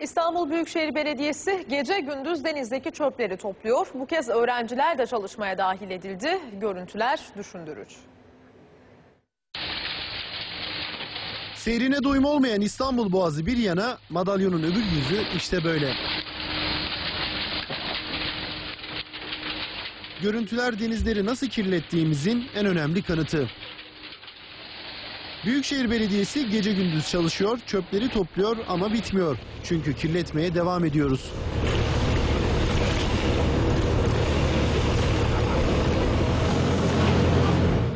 İstanbul Büyükşehir Belediyesi gece gündüz denizdeki çöpleri topluyor. Bu kez öğrenciler de çalışmaya dahil edildi. Görüntüler düşündürücü. Seyrine doyum olmayan İstanbul Boğazı bir yana, madalyonun öbür yüzü işte böyle. Görüntüler denizleri nasıl kirlettiğimizin en önemli kanıtı. Büyükşehir Belediyesi gece gündüz çalışıyor, çöpleri topluyor ama bitmiyor. Çünkü kirletmeye devam ediyoruz.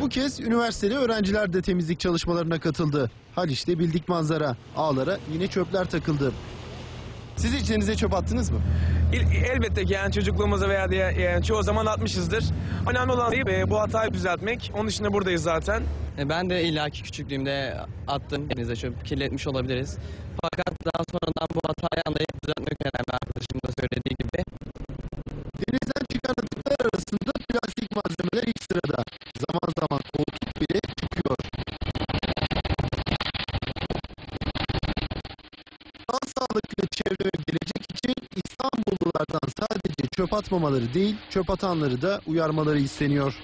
Bu kez üniversiteli öğrenciler de temizlik çalışmalarına katıldı. Haliç'te bildik manzara. Ağlara yine çöpler takıldı. Siz hiç denize çöp attınız mı? İl- Elbette ki yani çocukluğumuzda veya diye yani çoğu zaman atmışızdır. Önemli olan e, bu hatayı düzeltmek. Onun için de buradayız zaten. E, Ben de illaki küçüklüğümde attım denize çöp kirletmiş olabiliriz. Fakat daha sonradan bu hatayı anlayıp düzeltmek önemli arkadaşım da söylediği gibi. Denizden çıkan atıklar arasında plastik malzemeler ilk sırada. Zaman zaman koltuk bile çıkıyor. Daha sağlıklı çevre çöp atmamaları değil, çöp atanları da uyarmaları isteniyor.